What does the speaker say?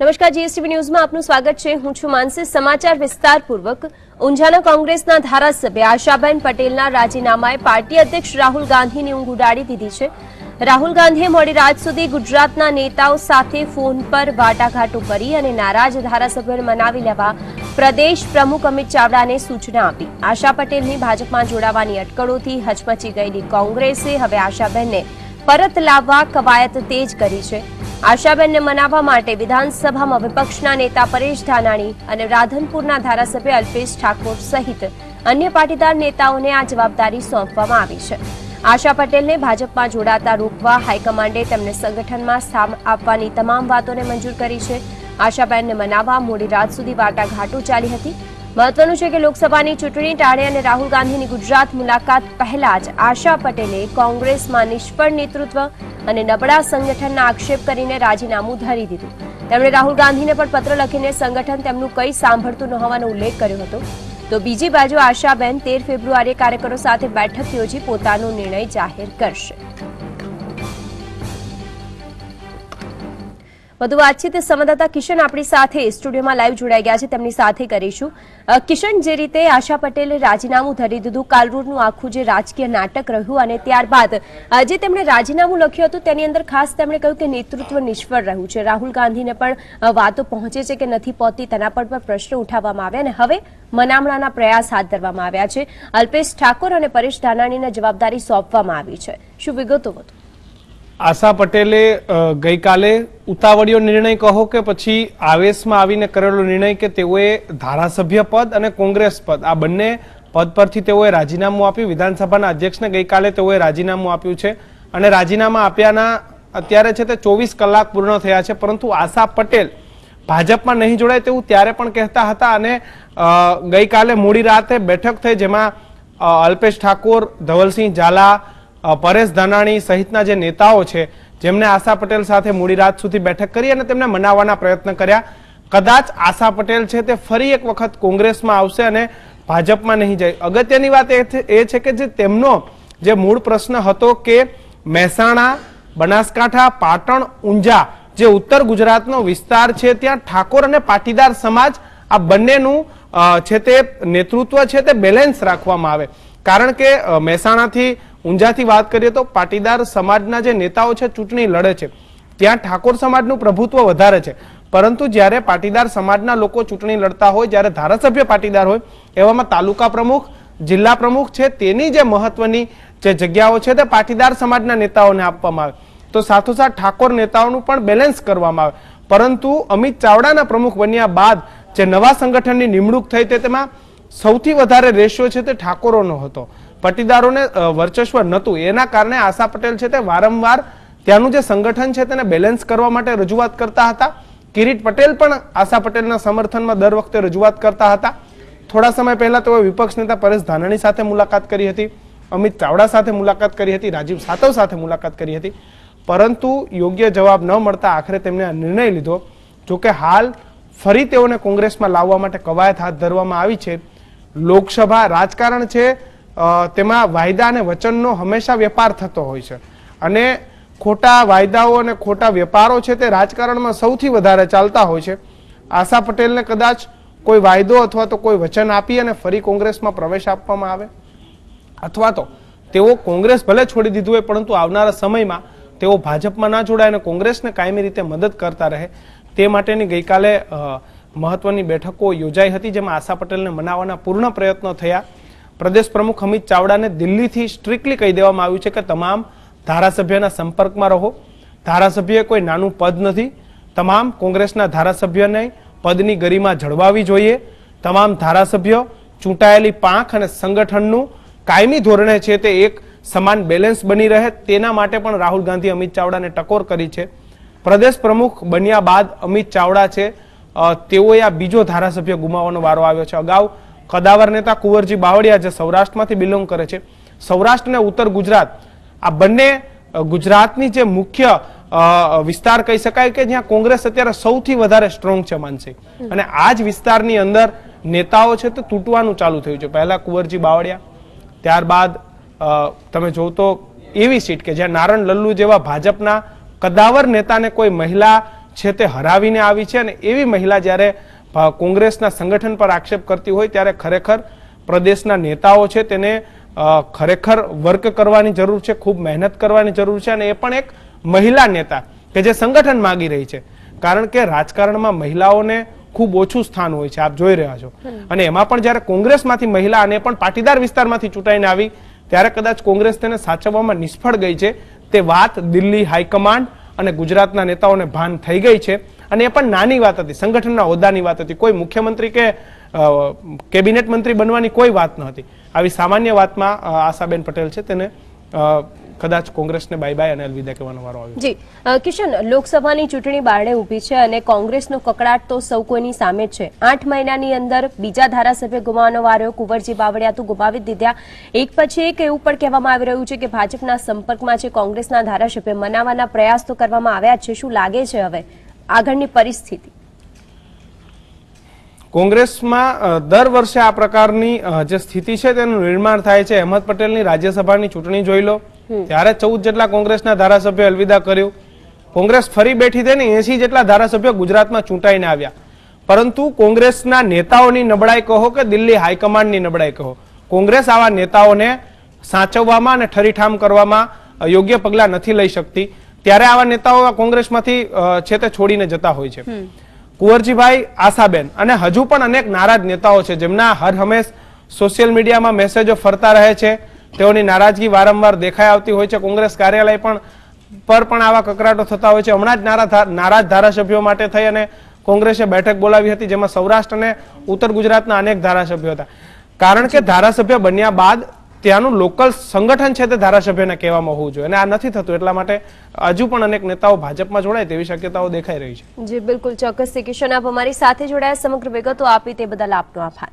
નમસ્કાર, જીએસટીવી ન્યૂઝમાં આપનું સ્વાગત છે. હું છું માનસી. સમાચાર વિસ્તારપૂર્વક, ઊંઝાના કોંગ્રેસના ધારાસભ્ય આશાબેન પટેલના રાજીનામાએ પાર્ટી અધ્યક્ષ રાહુલ ગાંધીની ઊંઘ ઉડાડી દીધી છે. રાહુલ ગાંધીએ મોડી રાત સુધી ગુજરાતના નેતાઓ સાથે ફોન પર વાટાઘાટો કરી અને નારાજ ધારાસભ્યોને મનાવી લેવા પ્રદેશ પ્રમુખ અમિત ચાવડાને સૂચના આપી. આશા પટેલની ભાજપમાં જોડાવાની અટકળોથી હચમચી ગયેલી કોંગ્રેસે હવે આશાબેનને પરત લાવવા કવાયત તેજ કરી છે. આશાબેનને મનાવવા માટે વિધાનસભામાં વિપક્ષના નેતા પરેશ ધાનાણી અને રાધનપુરના ધારાસભ્ય અલ્પેશ ઠાકોર સહિત અન્ય પાટીદાર નેતાઓને આ જવાબદારી સોંપવામાં આવી છે. આશા પટેલને ભાજપમાં જોડાતા રોકવા હાઈકમાન્ડે તેમને સંગઠનમાં સ્થાન આપવાની તમામ વાતોને મંજૂર કરી છે. આશાબેનને મનાવવા મોડી રાત સુધી વાટાઘાટો ચાલી હતી. મહત્વનું છે કે લોકસભાની ચૂંટણી ટાળે અને રાહુલ ગાંધીની ગુજરાત મુલાકાત પહેલા જ આશા પટેલે કોંગ્રેસમાં નિષ્ફળ નેતૃત્વ અને નબળા સંગઠનના આક્ષેપ કરીને રાજીનામું ધરી દીધું. તેમણે રાહુલ ગાંધીને પણ પત્ર લખીને સંગઠન તેમનું કંઈ સાંભળતું ન હોવાનો ઉલ્લેખ કર્યો હતો. તો બીજી બાજુ આશાબેન તેર ફેબ્રુઆરીએ કાર્યકરો સાથે બેઠક યોજી પોતાનો નિર્ણય જાહેર કરશે. વધુ વાતચીત સંવાદદાતા કિશન આપણી સાથે સ્ટુડિયોમાં લાઈવ જોડાઈ ગયા છે. તેમની સાથે કરીશું. કિશન, જે રીતે આશા પટેલે રાજીનામું ધરી દીધું કાલરૂરનું આખું જે રાજકીય નાટક રહ્યું અને ત્યારબાદ જે તેમણે રાજીનામું લખ્યું હતું, તેની અંદર ખાસ તેમણે કહ્યું કે નેતૃત્વ નિષ્ફળ રહ્યું છે. રાહુલ ગાંધીને પણ વાતો પહોંચે છે કે નથી પહોંચતી, તેના પર પણ પ્રશ્ન ઉઠાવવામાં આવ્યા અને હવે મનામણાના પ્રયાસ હાથ ધરવામાં આવ્યા છે. અલ્પેશ ઠાકોર અને પરેશ ધાનાણીને જવાબદારી સોંપવામાં આવી છે. શું વિગતો વધુ? આશા પટેલે ગઈકાલે ઉતાવળિયો નિર્ણય કહો કે પછી આવેશમાં આવીને કરેલો નિર્ણય કે તેઓએ ધારાસભ્ય પદ અને કોંગ્રેસ પદ, આ બંને પદ પરથી તેઓએ રાજીનામું આપ્યું. વિધાનસભાના અધ્યક્ષને ગઈકાલે તેઓએ રાજીનામું આપ્યું છે અને રાજીનામા આપ્યાના અત્યારે છે તે ચોવીસ કલાક પૂર્ણ થયા છે, પરંતુ આશા પટેલ ભાજપમાં નહીં જોડાય તેવું ત્યારે પણ કહેતા હતા અને ગઈકાલે મોડી રાતે બેઠક થઈ જેમાં અલ્પેશ ઠાકોર, ધવલસિંહ ઝાલા પરેશ ધાનાણી સહિતના જે નેતાઓ છે જેમણે આશા પટેલ સાથે મોડી રાત સુધી બેઠક કરી અને તેમને મનાવવાના પ્રયત્ન કર્યા. કદાચ આશા પટેલ છે તે ફરી એક વખત કોંગ્રેસમાં આવશે અને ભાજપમાં નહીં જાય. અગત્યની વાત એ છે- કે જે તેમનો જે મૂળ પ્રશ્ન હતો કે મહેસાણા, બનાસકાંઠા, પાટણ, ઊંઝા જે ઉત્તર ગુજરાતનો વિસ્તાર છે, ત્યાં ઠાકોર અને પાટીદાર સમાજ આ બંનેનું છે તે નેતૃત્વ છે તે બેલેન્સ રાખવામાં આવે. કારણ કે મહેસાણાથી ઊંઝાથી વાત કરીએ તો પાટીદાર સમાજના જે નેતાઓ છે, ચૂંટણી લડે છે, ત્યાં ઠાકોર સમાજનું પ્રભુત્વ વધારે છે. પરંતુ જ્યારે પાટીદાર સમાજના લોકો ચૂંટણી લડતા હોય, જ્યારે ધારાસભ્ય પાટીદાર હોય, એવામાં તાલુકા પ્રમુખ, જિલ્લા પ્રમુખ છે, તેની જે મહત્વની જે જગ્યાઓ છે તે પાટીદાર સમાજના નેતાઓને આપવામાં આવે. તો સાથોસાથ ઠાકોર નેતાઓનું પણ બેલેન્સ કરવામાં આવે. પરંતુ અમિત ચાવડાના પ્રમુખ બન્યા બાદ જે નવા સંગઠનની નિમણૂક થઈ તે તેમાં સૌથી વધારે રેશિયો છે તે ઠાકોરોનો હતો. પાટીદારોને વર્ચસ્વ નહોતું. એના કારણે આશા પટેલ છે તે વારંવાર ત્યાંનું જે સંગઠન છે તેને બેલેન્સ કરવા માટે રજૂઆત કરતા હતા. કિરીટ પટેલ પણ આશા પટેલના સમર્થનમાં દર વખતે રજૂઆત કરતા હતા. થોડા સમય પહેલા તેઓએ વિપક્ષ નેતા પરેશ ધાનાણી સાથે મુલાકાત કરી હતી. અમિત ચાવડા સાથે મુલાકાત કરી હતી. રાજીવ સાતવ સાથે મુલાકાત કરી હતી. પરંતુ યોગ્ય જવાબ ન મળતા આખરે તેમણે આ નિર્ણય લીધો. જોકે હાલ ફરી તેઓને કોંગ્રેસમાં લાવવા માટે કવાયત હાથ ધરવામાં આવી છે. લોકસભા રાજકારણ છે તેમાં વાયદા અને વચનનો હંમેશા વેપાર થતો હોય છે. અને ખોટા વાયદાઓ અને ખોટા વેપારો છે તે રાજકારણમાં સૌથી વધારે ચાલતા હોય છે. આશા પટેલને કદાચ કોઈ વાયદો અથવા તો કોઈ વચન આપી અને ફરી કોંગ્રેસમાં પ્રવેશ આપવામાં આવે. અથવા તો તેઓ કોંગ્રેસ ભલે છોડી દીધું હોય, પરંતુ આવનારા સમયમાં તેઓ ભાજપમાં ના જોડાય અને કોંગ્રેસને કાયમી રીતે મદદ કરતા રહે. તે માટેની ગઈકાલે મહત્વની બેઠકો યોજાઈ હતી જેમાં આશા પટેલને મનાવવાના પૂર્ણ પ્રયત્નો થયા. પ્રદેશ પ્રમુખ અમિત ચાવડાને દિલ્હીથી સ્ટ્રિક્ટલી કહી દેવામાં આવ્યું છે કે તમામ ધારાસભ્યના સંપર્કમાં રહો. ધારાસભ્ય કોઈ નાનું પદ નથી. તમામ કોંગ્રેસના ધારાસભ્યને પદની ગરિમા જળવાવી જોઈએ. તમામ ધારાસભ્યો ચૂંટાયેલી પાંખ અને સંગઠનનું કાયમી ધોરણે છે તે એક સમાન બેલેન્સ બની રહે. તેના માટે પણ રાહુલ ગાંધી અમિત ચાવડાને ટકોર કરી છે. પ્રદેશ પ્રમુખ બન્યા બાદ અમિત ચાવડા છે તેઓએ આ બીજો ધારાસભ્ય ગુમાવવાનો વારો આવ્યો છે. અગાઉ કદાવર નેતા કુંવરજી બાવળિયા જે સૌરાષ્ટ્રમાંથી બિલોંગ કરે છે સૌરાષ્ટ્ર અને ઉત્તર ગુજરાત આ બંને ગુજરાતની જે મુખ્ય વિસ્તાર કહી શકાય કે જ્યાં કોંગ્રેસ અત્યારે સૌથી વધારે સ્ટ્રોંગ છે. માનસી અને આ જ વિસ્તારની અંદર નેતાઓ છે તે તૂટવાનું ચાલુ થયું છે. પહેલા કુંવરજી બાવળિયા ત્યારબાદ તમે જોવ તો એવી સીટ કે જ્યાં નારણ લલ્લુ જેવા ભાજપના કદાવર નેતાને કોઈ મહિલા છે તે હરાવીને આવી છે અને એવી મહિલા જ્યારે કોંગ્રેસના સંગઠન પર આક્ષેપ કરતી હોય ત્યારે ખરેખર પ્રદેશના નેતાઓ છે તેને ખરેખર વર્ક કરવાની જરૂર છે ખૂબ મહેનત કરવાની જરૂર છે અને એ પણ એક મહિલા નેતા કે જે સંગઠન માગી રહી છે. કારણ કે રાજકારણમાં મહિલાઓને ખૂબ ઓછું સ્થાન હોય છે આપ જોઈ રહ્યા છો. અને એમાં પણ જ્યારે કોંગ્રેસમાંથી મહિલા અને પણ પાટીદાર વિસ્તારમાંથી ચૂંટાઈને આવી ત્યારે કદાચ કોંગ્રેસ તેને સાચવવામાં નિષ્ફળ ગઈ છે. તે વાત દિલ્હી હાઈકમાન્ડ અને ગુજરાતના નેતાઓને ભાન થઈ ગઈ છે. અને એ પણ નાની વાત હતી, સંગઠનના હોદ્દાની વાત હતી. કોઈ મુખ્યમંત્રી કે કેબિનેટ મંત્રી બનવાની કોઈ વાત ન હતી. આવી સામાન્ય વાતમાં આશાબેન પટેલ છે તેને કદાચ કોંગ્રેસને બાય બાય અને અલવિદા કહેવાનો વારો આવ્યો. જી કિશન લોકસભાની ચૂંટણી બારણે ઊભી છે અને કોંગ્રેસનો કકડાટ તો સૌ કોઈની સામે જ છે. આઠ મહિનાની અંદર બીજા ધારાસભ્ય ગુમાવવાનો વારો કુંવરજી બાવળિયા તો ગુમાવી દીધા. એક પછી એક એવું પણ કહેવામાં આવી રહ્યું છે કે ભાજપના સંપર્કમાં છે કોંગ્રેસના ધારાસભ્ય. મનાવવાના પ્રયાસ તો કરવામાં આવ્યા છે. શું લાગે છે હવે આગળની પરિસ્થિતિ? કોંગ્રેસમાં દર વર્ષે આ પ્રકારની જે સ્થિતિ છે તેનું નિર્માણ થાય છે. અહેમદ પટેલની રાજ્યસભાની ચૂંટણી જોઈ લો. ત્યારે ચૌદ જેટલા કોંગ્રેસના ધારાસભ્યો અલવિદા કર્યું. કોંગ્રેસ ફરી બેઠી થઈ એસી જેટલા ધારાસભ્યો ગુજરાતમાં ચૂંટાઈને આવ્યા. પરંતુ કોંગ્રેસના નેતાઓની નબળાઈ કહો કે દિલ્હી હાઈકમાન્ડની નબળાઈ કહો. કોંગ્રેસ આવા નેતાઓને સાચવવામાં અને ઠરીઠામ કરવામાં યોગ્ય પગલાં નથી લઈ શકતી. ત્યારે આવા નેતાઓ કોંગ્રેસમાંથી છે તે છોડીને જતા હોય છે. કુંવરજીભાઈ આશાબેન અને હજુ પણ અનેક નારાજ નેતાઓ છે જેમના હર હંમેશ સોશિયલ મીડિયામાં મેસેજો ફરતા રહે છે. તેઓની નારાજગી વારંવાર દેખાઈ આવતી હોય છે. કોંગ્રેસ કાર્યાલય પણ પર પણ આવા કકરાટો થતા હોય છે. હમણાં જ નારા નારાજ ધારાસભ્યો માટે થઈ અને કોંગ્રેસે બેઠક બોલાવી હતી, જેમાં સૌરાષ્ટ્ર અને ઉત્તર ગુજરાતના અનેક ધારાસભ્યો હતા. કારણ કે ધારાસભ્ય બન્યા બાદ ત્યાંનું લોકલ સંગઠન છે તે ધારાસભ્યને કહેવામાં હોવું જોઈએ અને આ નથી થતું. એટલા માટે હજુ પણ અનેક નેતાઓ ભાજપમાં જોડાય તેવી શક્યતાઓ દેખાઈ રહી છે. જી, બિલકુલ ચોક્કસ. કિશન આપ અમારી સાથે જોડાયા. સમગ્ર વિગતો આપી તે બદલ આપનો આભાર.